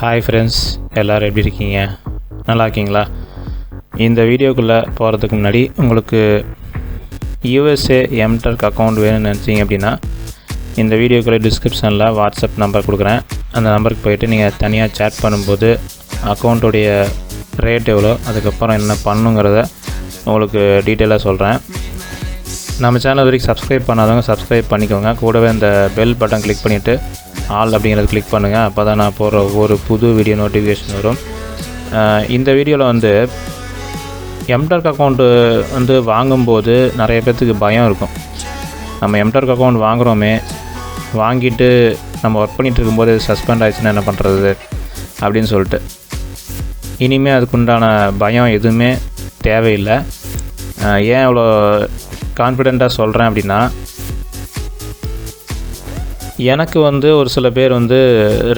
Hi friends எல்லோரும் எப்படி இருக்கீங்க? நல்லா இருக்கீங்களா? இந்த வீடியோக்குள்ளே போகிறதுக்கு முன்னாடி உங்களுக்கு யூஎஸ்ஏ எம்டர்க் அக்கௌண்ட் வேணும்னு நினச்சிங்க அப்படின்னா இந்த வீடியோக்குள்ளே டிஸ்கிரிப்ஷனில் வாட்ஸ்அப் நம்பர் கொடுக்குறேன். அந்த நம்பருக்கு போயிட்டு நீங்கள் தனியாக சேட் பண்ணும்போது அக்கௌண்ட்டுடைய ரேட் எவ்வளோ அதுக்கப்புறம் என்ன பண்ணுங்கிறத உங்களுக்கு டீட்டெயிலாக சொல்கிறேன் நம்ம சேனல் வரைக்கும் சப்ஸ்கிரைப் பண்ணாதவங்க சப்ஸ்கிரைப் பண்ணிக்கோங்க. கூடவே இந்த பெல் பட்டன் கிளிக் பண்ணிவிட்டு ஆல் அப்படிங்கிறது கிளிக் பண்ணுங்கள் அப்போ தான் நான் போகிற ஒவ்வொரு புது வீடியோ நோட்டிஃபிகேஷன் வரும். இந்த வீடியோவில் வந்து எம்டர்க் அக்கௌண்ட்டு வந்து வாங்கும்போது நிறைய பேர்த்துக்கு பயம் இருக்கும். நம்ம எம்டர்க் அக்கௌண்ட் வாங்குகிறோமே வாங்கிட்டு நம்ம ஒர்க் பண்ணிகிட்டு இருக்கும்போது சஸ்பெண்ட் ஆயிடுச்சுன்னா என்ன பண்ணுறது அப்படின்னு சொல்லிட்டு. இனிமேல் அதுக்குண்டான பயம் எதுவுமே தேவையில்லை. ஏன் அவ்வளோ கான்ஃபிடெண்ட்டாக சொல்கிறேன் அப்படின்னா எனக்கு வந்து ஒரு சில பேர் வந்து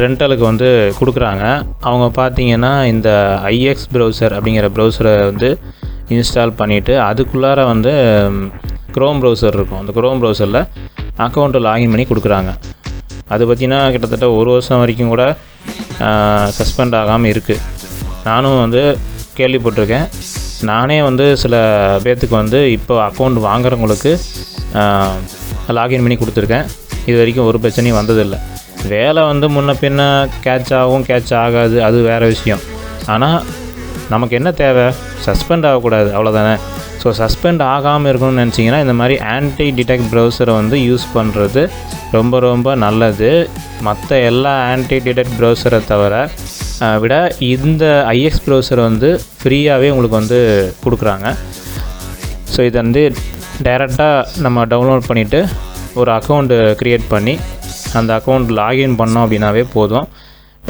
ரெண்டலுக்கு வந்து கொடுக்குறாங்க. அவங்க பார்த்தீங்கன்னா இந்த ஐஎக்ஸ் ப்ரௌசர் அப்படிங்கிற ப்ரௌசரை வந்து இன்ஸ்டால் பண்ணிவிட்டு அதுக்குள்ளார வந்து க்ரோம் ப்ரௌசர் இருக்கும். அந்த க்ரோம் ப்ரௌசரில் அக்கௌண்ட்டை லாகின் பண்ணி கொடுக்குறாங்க. அது பார்த்திங்கன்னா கிட்டத்தட்ட ஒரு வருஷம் வரைக்கும் கூட சஸ்பெண்ட் ஆகாமல் இருக்குது நானும் வந்து கேள்விப்பட்டிருக்கேன். நானே வந்து சில பேர்த்துக்கு வந்து இப்போ அக்கௌண்ட் வாங்குறவங்களுக்கு லாகின் பண்ணி கொடுத்துருக்கேன். இது வரைக்கும் ஒரு பிரச்சனையும் வந்ததில்லை. வேலை வந்து முன்ன பின்ன கேட்ச் ஆகும் கேட்ச் ஆகாது அது வேறு விஷயம். ஆனால் நமக்கு என்ன தேவை? சஸ்பெண்ட் ஆகக்கூடாது அவ்வளோதானே ஸோ சஸ்பெண்ட் ஆகாமல் இருக்கணும்னு நினச்சிங்கன்னா இந்த மாதிரி ஆன்டி டிடெக்ட் ப்ரௌசரை வந்து யூஸ் பண்ணுறது ரொம்ப ரொம்ப நல்லது. மற்ற எல்லா ஆன்டி டிடெக்ட் ப்ரௌசரை தவிர விட இந்த ஐஎக்ஸ் ப்ரௌசரை வந்து ஃப்ரீயாகவே உங்களுக்கு வந்து கொடுக்குறாங்க. ஸோ இதை வந்து டைரெக்டாக நம்ம டவுன்லோட் பண்ணிவிட்டு ஒரு அக்கௌண்ட்டு க்ரியேட் பண்ணி அந்த அக்கௌண்ட் லாகின் பண்ணோம் அப்படின்னாவே போதும்.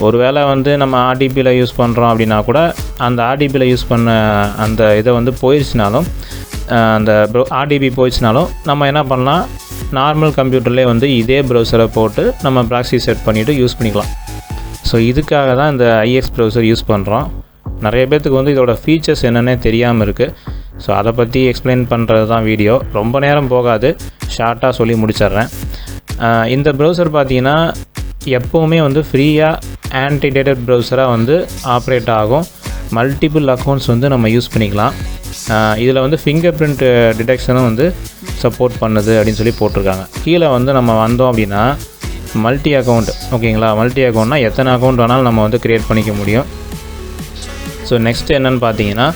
ஒருவேளை வந்து நம்ம ஆர்டிபியில் யூஸ் பண்ணுறோம் அப்படின்னா கூட அந்த ஆர்டிபியில் யூஸ் பண்ண அந்த இதை வந்து போயிடுச்சுனாலும் அந்த ப்ரோ ஆர்டிபி போயிடுச்சுனாலும் நம்ம என்ன பண்ணலாம்? நார்மல் கம்ப்யூட்டர்லேயே வந்து இதே ப்ரௌசரை போட்டு நம்ம ப்ராக்சி செட் பண்ணிவிட்டு யூஸ் பண்ணிக்கலாம். ஸோ இதுக்காக தான் இந்த ஐஎக்ஸ் ப்ரௌசர் யூஸ் பண்ணுறோம் நிறைய பேர்த்துக்கு வந்து இதோட ஃபீச்சர்ஸ் என்னென்னே தெரியாமல் இருக்குது ஸோ அதை பற்றி எக்ஸ்பிளைன் பண்ணுறது தான் வீடியோ ரொம்ப நேரம் போகாது. ஷார்ட்டாக சொல்லி முடிச்சிடுறேன். இந்த ப்ரௌசர் பார்த்தீங்கன்னா எப்போவுமே வந்து ஃப்ரீயாக ஆன்டிடேட்டட் ப்ரௌசராக வந்து ஆப்ரேட் ஆகும். மல்டிபிள் அக்கௌண்ட்ஸ் வந்து நம்ம யூஸ் பண்ணிக்கலாம். இதில் வந்து ஃபிங்கர் பிரிண்ட் டிடெக்ஷனும் வந்து சப்போர்ட் பண்ணுது அப்படின்னு சொல்லி போட்டிருக்காங்க. கீழே வந்து நம்ம வந்தோம் அப்படின்னா மல்டி அக்கௌண்ட் ஓகேங்களா? மல்டி அக்கௌண்ட்னா எத்தனை அக்கௌண்ட் வேணாலும் நம்ம வந்து க்ரியேட் பண்ணிக்க முடியும். ஸோ நெக்ஸ்ட் என்னன்னு பார்த்தீங்கன்னா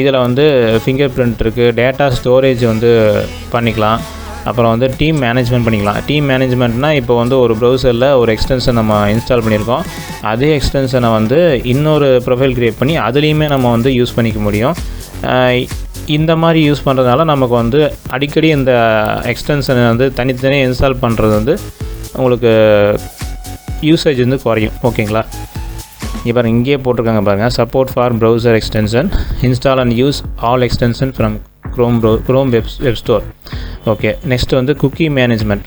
இதில் வந்து ஃபிங்கர் பிரிண்ட் இருக்குது டேட்டா ஸ்டோரேஜ் வந்து பண்ணிக்கலாம். அப்புறம் வந்து டீம் மேனேஜ்மெண்ட் பண்ணிக்கலாம். டீம் மேனேஜ்மெண்ட்னால் இப்போ வந்து ஒரு ப்ரௌசரில் ஒரு எக்ஸ்டென்ஷன் நம்ம இன்ஸ்டால் பண்ணியிருக்கோம். அதே எக்ஸ்டென்ஷனை வந்து இன்னொரு ப்ரொஃபைல் க்ரியேட் பண்ணி அதுலேயுமே நம்ம வந்து யூஸ் பண்ணிக்க முடியும். இந்த மாதிரி யூஸ் பண்ணுறதுனால நமக்கு வந்து அடிக்கடி இந்த எக்ஸ்டென்ஷனை வந்து தனித்தனியாக இன்ஸ்டால் பண்ணுறது வந்து உங்களுக்கு யூசேஜ் வந்து குறையும். ஓகேங்களா இங்கே பாருங்கள் இங்கேயே போட்டிருக்காங்க பாருங்கள் support for browser extension install and use all extension from Chrome pro Chrome web web store okay next வந்து குக்கி மேனேஜ்மெண்ட்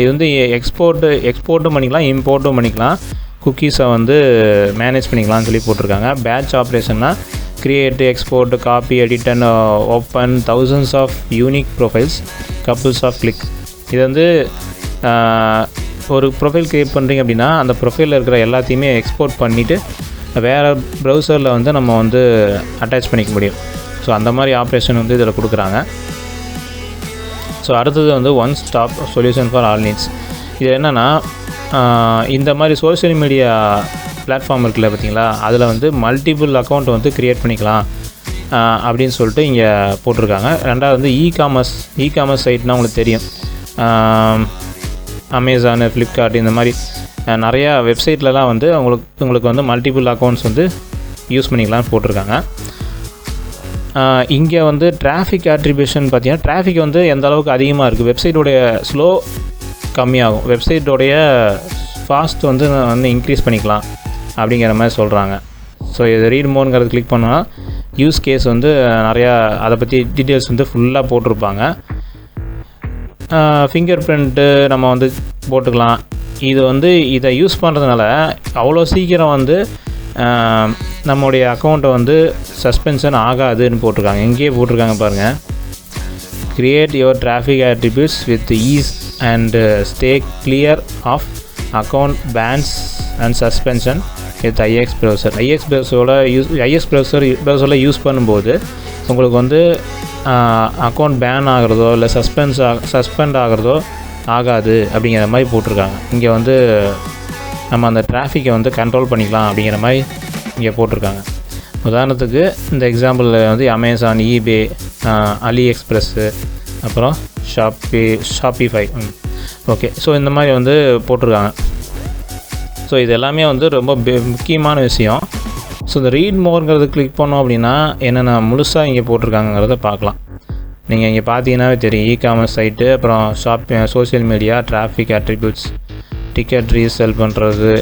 இது வந்து எக்ஸ்போர்ட்டு எக்ஸ்போர்ட்டும் பண்ணிக்கலாம் இம்போர்ட்டும் பண்ணிக்கலாம். குக்கீஸை வந்து மேனேஜ் பண்ணிக்கலாம்னு சொல்லி போட்டிருக்காங்க. Batch ஆப்ரேஷன்னா create export copy edit and open thousands of unique profiles couples of click இது வந்து ஒரு ப்ரொஃபைல் க்ரியேட் பண்ணுறீங்க அப்படின்னா அந்த ப்ரொஃபைலில் இருக்கிற எல்லாத்தையுமே எக்ஸ்போர்ட் பண்ணிவிட்டு வேறு ப்ரௌசரில் வந்து நம்ம வந்து அட்டாச் பண்ணிக்க முடியும். ஸோ அந்த மாதிரி ஆப்ரேஷன் வந்து இதில் கொடுக்குறாங்க. ஸோ அடுத்தது வந்து one stop solution for all needs இது என்னென்னா இந்த மாதிரி சோஷியல் மீடியா பிளாட்ஃபார்ம் இருக்குல்ல பார்த்தீங்களா? அதில் வந்து மல்டிபிள் அக்கௌண்ட் வந்து க்ரியேட் பண்ணிக்கலாம் அப்படின்னு சொல்லிட்டு இங்கே போட்டிருக்காங்க. ரெண்டாவது வந்து இ காமர்ஸ் இ காமர்ஸ் சைட்னால் உங்களுக்கு தெரியும். அமேசானு ஃப்ளிப்கார்ட் இந்த மாதிரி நிறையா வெப்சைட்லலாம் வந்து உங்களுக்கு உங்களுக்கு வந்து மல்டிபிள் அக்கௌண்ட்ஸ் வந்து யூஸ் பண்ணிக்கலாம்னு போட்டிருக்காங்க. இங்கே வந்து டிராஃபிக் ஆட்ரிபியூஷன் பார்த்தீங்கன்னா டிராஃபிக் வந்து எந்த அளவுக்கு அதிகமாக இருக்குது வெப்சைட்டோடைய ஸ்லோ கம்மியாகும். வெப்சைட்டோடைய ஃபாஸ்ட் வந்து வந்து இன்க்ரீஸ் பண்ணிக்கலாம் அப்படிங்கிற மாதிரி சொல்கிறாங்க ஸோ இது ரீட் மோனுங்கிறது கிளிக் பண்ணால் யூஸ் கேஸ் வந்து நிறையா அதை பற்றி டீட்டெயில்ஸ் வந்து ஃபுல்லாக போட்டிருப்பாங்க. ஃபிங்கர் பிரிண்ட்டு நம்ம வந்து போட்டுக்கலாம். இது வந்து இதை யூஸ் பண்ணுறதுனால அவ்வளோ சீக்கிரம் வந்து நம்முடைய அக்கௌண்ட்டை வந்து சஸ்பென்ஷன் ஆகாதுன்னு போட்டிருக்காங்க. இங்கேயே போட்டிருக்காங்க பாருங்கள் create your traffic attributes with ease and stay clear of account bans and suspension with IX browser IX ப்ரௌசரோட use IX browser ப்ரௌசரில் யூஸ் பண்ணும்போது உங்களுக்கு வந்து அக்கௌண்ட் பேன் ஆகிறதோ இல்லை சஸ்பென்ஸ் ஆக சஸ்பெண்ட் ஆகிறதோ ஆகாது அப்படிங்கிற மாதிரி போட்டிருக்காங்க. இங்கே வந்து நம்ம அந்த டிராஃபிக்கை வந்து கண்ட்ரோல் பண்ணிக்கலாம் அப்படிங்கிற மாதிரி இங்கே போட்டிருக்காங்க. உதாரணத்துக்கு இந்த எக்ஸாம்பிளில் வந்து அமேசான் ஈபே அலி எக்ஸ்பிரஸ்ஸு அப்புறம் ஷாப்பி ஷாப்பிஃபை ஓகே ஸோ இந்த மாதிரி வந்து போட்டிருக்காங்க. ஸோ இது எல்லாமே வந்து ரொம்ப முக்கியமான விஷயம். ஸோ இந்த ரீட் மோர்ங்கிறது கிளிக் பண்ணோம் அப்படின்னா என்னென்ன முழுசாக இங்கே போட்டிருக்காங்கிறத பார்க்கலாம். நீங்கள் இங்கே பார்த்தீங்கன்னாவே தெரியும். இ காமர்ஸ் சைட்டு அப்புறம் shop social media traffic attributes ticket resell பண்ணுறது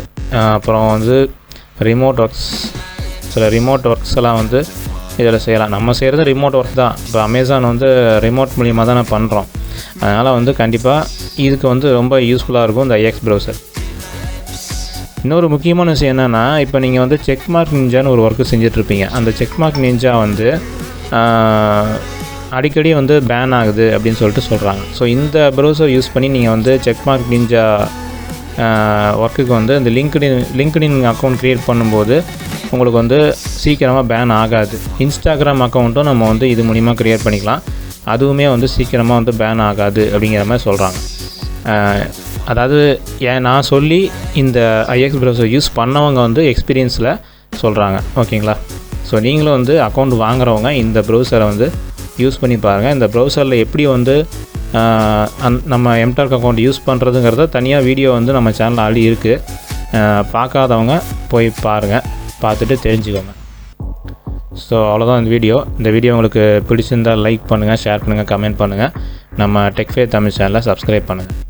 அப்புறம் வந்து ரிமோட் ஒர்க்ஸ் சில ரிமோட் ஒர்க்ஸ் எல்லாம் வந்து இதில் செய்யலாம். நம்ம செய்கிறது ரிமோட் ஒர்க் தான். இப்போ அமேசான் வந்து ரிமோட் மூலியமாக தான் நான் பண்ணுறோம் அதனால் வந்து கண்டிப்பாக இதுக்கு வந்து ரொம்ப யூஸ்ஃபுல்லாக இருக்கும் இந்த ஐஎக்ஸ் ப்ரௌசர் இன்னொரு முக்கியமான விஷயம் என்னென்னா இப்போ நீங்கள் வந்து செக் மார்க் நிஞ்சான்னு ஒரு ஒர்க்கு செஞ்சிட்ருப்பீங்க அந்த செக் மார்க் நிஞ்சா வந்து அடிக்கடி வந்து பேன் ஆகுது அப்படின்னு சொல்லிட்டு சொல்கிறாங்க ஸோ இந்த ப்ரௌசர் யூஸ் பண்ணி நீங்கள் வந்து செக் மார்க் நிஞ்சா ஒர்க்குக்கு வந்து இந்த லிங்க்டின் லிங்க்டின் அக்கௌண்ட் க்ரியேட் பண்ணும்போது உங்களுக்கு வந்து சீக்கிரமாக பேன் ஆகாது. இன்ஸ்டாகிராம் அக்கௌண்ட்டும் நம்ம வந்து இது மூலிமா க்ரியேட் பண்ணிக்கலாம். அதுவுமே வந்து சீக்கிரமாக வந்து பேன் ஆகாது அப்படிங்கிற மாதிரி சொல்கிறாங்க அதாவது ஏன் நான் சொல்லி இந்த ஐஎக்ஸ் ப்ரௌசர் யூஸ் பண்ணவங்க வந்து எக்ஸ்பீரியன்ஸில் சொல்கிறாங்க ஓகேங்களா? ஸோ நீங்களும் வந்து அக்கௌண்ட் வாங்குறவங்க இந்த ப்ரௌசரை வந்து யூஸ் பண்ணி பாருங்கள் இந்த ப்ரௌசரில் எப்படி வந்து அந் நம்ம எம்டாக் அக்கௌண்ட் யூஸ் பண்ணுறதுங்கிறத தனியாக வீடியோ வந்து நம்ம சேனல் ஆல்ரெடி இருக்குது பார்க்காதவங்க போய் பாருங்கள் பார்த்துட்டு தெரிஞ்சுக்கோங்க. ஸோ அவ்வளோதான் இந்த வீடியோ இந்த வீடியோ உங்களுக்கு பிடிச்சிருந்தால் லைக் பண்ணுங்கள் ஷேர் பண்ணுங்கள் கமெண்ட் பண்ணுங்கள் நம்ம டெக்ஃபே தமிழ் சேனலை சப்ஸ்கிரைப் பண்ணுங்கள்